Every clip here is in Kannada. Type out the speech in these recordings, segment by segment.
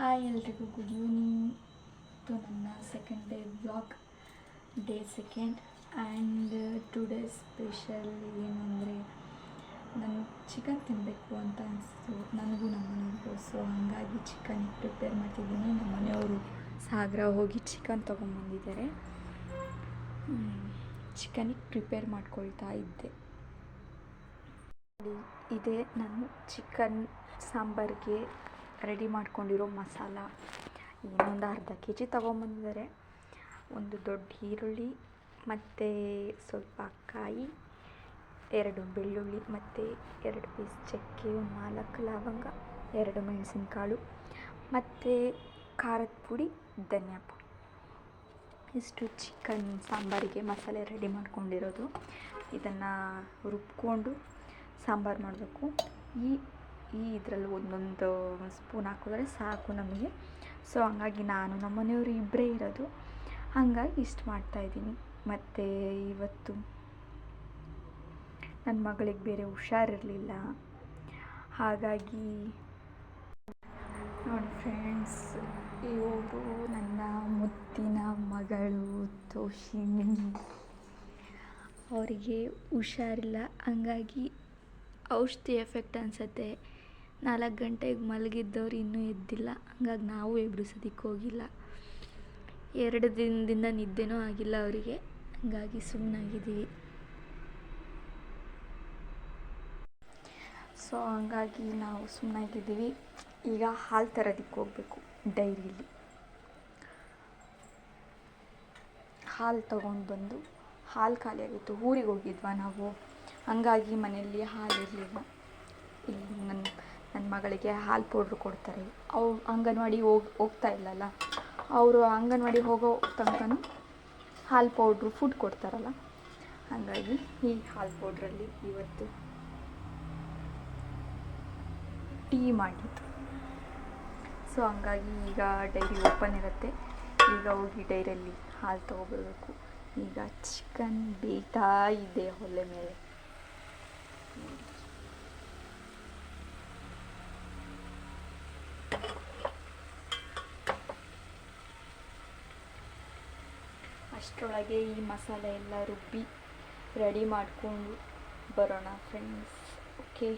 ಹಾಯ್ ಎಲ್ರಿಗೂ ಗುಡ್ ಈವ್ನಿಂಗ್. ಇದು ನನ್ನ second day blog day second and today special ಏನು ಅಂದರೆ ನಾನು ಚಿಕನ್ ತಿನ್ನಬೇಕು ಅಂತ ಅನಿಸ್ತು. ನನಗೂ ನಮ್ಮ ಮನೆಯವ್ರಿಗೂ. ಸೊ ಹಾಗಾಗಿ ಚಿಕನ್ ಪ್ರಿಪೇರ್ ಮಾಡ್ತಿದ್ದೀನಿ. ನಮ್ಮ ಮನೆಯವರು ಸಾಗರ ಹೋಗಿ ಚಿಕನ್ ತೊಗೊಂಬಂದಿದ್ದಾರೆ ಚಿಕನಿಗೆ ಪ್ರಿಪೇರ್ ಮಾಡ್ಕೊಳ್ತಾ ಇದ್ದೆ. ಇದೇ ನಾನು ಚಿಕನ್ ಸಾಂಬಾರಿಗೆ ರೆಡಿ ಮಾಡ್ಕೊಂಡಿರೋ ಮಸಾಲ. ಇನ್ನೊಂದು ಅರ್ಧ ಕೆ ಜಿ ತೊಗೊಂಬಂದಿದ್ದಾರೆ. ಒಂದು ದೊಡ್ಡ ಈರುಳ್ಳಿ, ಮತ್ತು ಸ್ವಲ್ಪ ಕಾಯಿ, ಎರಡು ಬೆಳ್ಳುಳ್ಳಿ, ಮತ್ತು ಎರಡು ಪೀಸ್ ಚಕ್ಕೆ ಒಂದು ನಾಲ್ಕು ಲವಂಗ, ಎರಡು ಮೆಣಸಿನಕಾಳು, ಮತ್ತು ಖಾರದ ಪುಡಿ, ಧನಿಯಾ ಪುಡಿ. ಇಷ್ಟು ಚಿಕನ್ ಸಾಂಬಾರಿಗೆ ಮಸಾಲೆ ರೆಡಿ ಮಾಡ್ಕೊಂಡಿರೋದು. ಇದನ್ನು ರುಬ್ಕೊಂಡು ಸಾಂಬಾರು ಮಾಡಬೇಕು. ಈ ಈ ಇದರಲ್ಲಿ ಒಂದೊಂದು ಸ್ಪೂನ್ ಹಾಕಿದ್ರೆ ಸಾಕು ನಮಗೆ. ಸೊ ಹಂಗಾಗಿ ನಾನು ನಮ್ಮ ಮನೆಯವರು ಇಬ್ಬರೇ ಇರೋದು. ಹಾಗಾಗಿ ಇಷ್ಟು ಮಾಡ್ತಾಯಿದ್ದೀನಿ ಮತ್ತು ಇವತ್ತು ನನ್ನ ಮಗಳಿಗೆ ಬೇರೆ ಹುಷಾರಿರಲಿಲ್ಲ. ಹಾಗಾಗಿ ನೋಡಿ ಫ್ರೆಂಡ್ಸ್ ಇವರು ನನ್ನ ಮುತ್ತಿನ ಮಗಳು ತೋಷಿಣಿ. ಅವರಿಗೆ ಹುಷಾರಿಲ್ಲ. ಹಂಗಾಗಿ ಔಷಧಿ ಎಫೆಕ್ಟ್ ಅನ್ಸುತ್ತೆ. ನಾಲ್ಕು ಗಂಟೆಗೆ ಮಲಗಿದ್ದವ್ರು ಇನ್ನೂ ಎದ್ದಿಲ್ಲ. ಹಂಗಾಗಿ ನಾವು ಎಬ್ಬಿಸೋದಕ್ಕೆ ಹೋಗಿಲ್ಲ. ಎರಡು ದಿನದಿಂದ ನಿದ್ದೆನೂ ಆಗಿಲ್ಲ ಅವರಿಗೆ. ಹಂಗಾಗಿ ಸುಮ್ಮನಾಗಿದ್ದೀವಿ ಸೊ, ಹಂಗಾಗಿ ನಾವು ಸುಮ್ಮನಾಗಿದ್ದೀವಿ ಈಗ ಹಾಲು ತರೋದಕ್ಕೆ ಹೋಗಬೇಕು, ಡೈರಿಲಿ. ಹಾಲು ತೊಗೊಂಡು ಬಂದು, ಹಾಲು ಖಾಲಿಯಾಗಿತ್ತು, ಊರಿಗೆ ಹೋಗಿದ್ವಾ ನಾವು? ಹಂಗಾಗಿ ಮನೆಯಲ್ಲಿ ಹಾಲು ಇರಲಿಲ್ಲ ಇಲ್ಲಿ ನನ್ನ ನನ್ನ ಮಗಳಿಗೆ ಹಾಲು ಪೌಡ್ರ್ ಕೊಡ್ತಾರೆ. ಅವು ಅಂಗನವಾಡಿ ಹೋಗಿ, ಹೋಗ್ತಾ ಇಲ್ಲಲ್ಲ. ಅವರು ಅಂಗನವಾಡಿ ಹೋಗೋ ತನಕನೂ ಹಾಲು ಪೌಡ್ರು ಫುಡ್ ಕೊಡ್ತಾರಲ್ಲ. ಹಾಗಾಗಿ ಈ ಹಾಲು ಪೌಡ್ರಲ್ಲಿ ಇವತ್ತು ಟೀ ಮಾಡಿದ್ದು. ಸೊ, ಹಂಗಾಗಿ ಈಗ ಡೈರಿ ಓಪನ್ ಇರುತ್ತೆ. ಈಗ ಹೋಗಿ ಡೈರಿಯಲ್ಲಿ ಹಾಲು ತೊಗೊಬರ್ಬೇಕು. ಈಗ ಚಿಕನ್ ಬೇಯ್ತಾ ಇದೆ, ಒಲೆ ಮೇಲೆ. ಅಷ್ಟರೊಳಗೆ ಈ ಮಸಾಲೆ ಎಲ್ಲ ರುಬ್ಬಿ ರೆಡಿ ಮಾಡಿಕೊಂಡು ಬರೋಣ ಫ್ರೆಂಡ್ಸ್ ಓಕೆ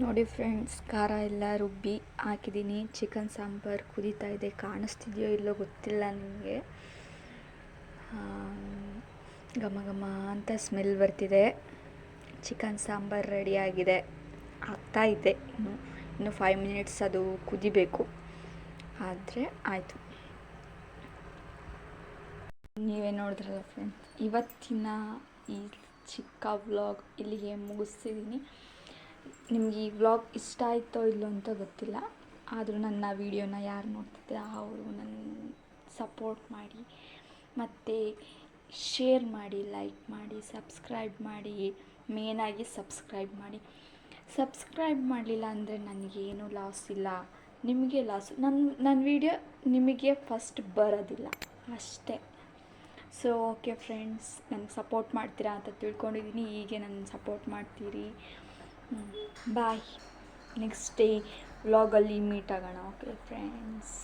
ನೋಡಿ ಫ್ರೆಂಡ್ಸ್ ಖಾರ ಎಲ್ಲ ರುಬ್ಬಿ ಹಾಕಿದ್ದೀನಿ. ಚಿಕನ್ ಸಾಂಬಾರು ಕುದೀತಾ ಇದೆ. ಕಾಣಿಸ್ತಿದೆಯೋ ಇಲ್ಲೋ ಗೊತ್ತಿಲ್ಲ ನಿಮಗೆ. ಘಮ ಘಮ ಅಂತ ಸ್ಮೆಲ್ ಬರ್ತಿದೆ. ಚಿಕನ್ ಸಾಂಬಾರು ರೆಡಿಯಾಗಿದೆ ಆಗ್ತಾ ಇದೆ. ಇನ್ನು ಇನ್ನು ಫೈವ್ ಮಿನಿಟ್ಸ್ ಅದು ಕುದಿಬೇಕು. ಆದರೆ ಆಯಿತು. ನೀವೇ ನೋಡಿದ್ರಲ್ಲ ಫ್ರೆಂಡ್ಸ್ ಇವತ್ತಿನ ಈ ಚಿಕ್ಕ ವ್ಲಾಗ್ ಇಲ್ಲಿಗೆ ಮುಗಿಸ್ತಿದ್ದೀನಿ ನಿಮಗೆ ಈ ವ್ಲಾಗ್ ಇಷ್ಟ ಆಯಿತೋ ಇಲ್ಲೋ ಅಂತ ಗೊತ್ತಿಲ್ಲ. ಆದರೂ ನನ್ನ ವೀಡಿಯೋನ ಯಾರು ನೋಡ್ತಿದ್ದೆ ಅವರು ನನ್ನ ಸಪೋರ್ಟ್ ಮಾಡಿ. ಮತ್ತು ಶೇರ್ ಮಾಡಿ ಲೈಕ್ ಮಾಡಿ ಸಬ್ಸ್ಕ್ರೈಬ್ ಮಾಡಿ ಮೇನಾಗಿ ಸಬ್ಸ್ಕ್ರೈಬ್ ಮಾಡಿ. ಸಬ್ಸ್ಕ್ರೈಬ್ ಮಾಡಲಿಲ್ಲ ಅಂದರೆ ನನಗೇನು ಲಾಸ್ ಇಲ್ಲ. ನಿಮಗೆ ಲಾಸು ನನ್ನ ನನ್ನ ವೀಡಿಯೋ ನಿಮಗೆ ಫಸ್ಟ್ ಬರೋದಿಲ್ಲ. ಅಷ್ಟೇ. ಸೊ ಓಕೆ ಫ್ರೆಂಡ್ಸ್ ನನಗೆ ಸಪೋರ್ಟ್ ಮಾಡ್ತೀರಾ ಅಂತ ತಿಳ್ಕೊಂಡಿದ್ದೀನಿ ಹೀಗೆ ನನ್ನ ಸಪೋರ್ಟ್ ಮಾಡ್ತೀರಿ. ಬಾಯ್ ನೆಕ್ಸ್ಟ್ ಡೇ ವ್ಲಾಗಲ್ಲಿ ಮೀಟ್ ಆಗೋಣ. Okay friends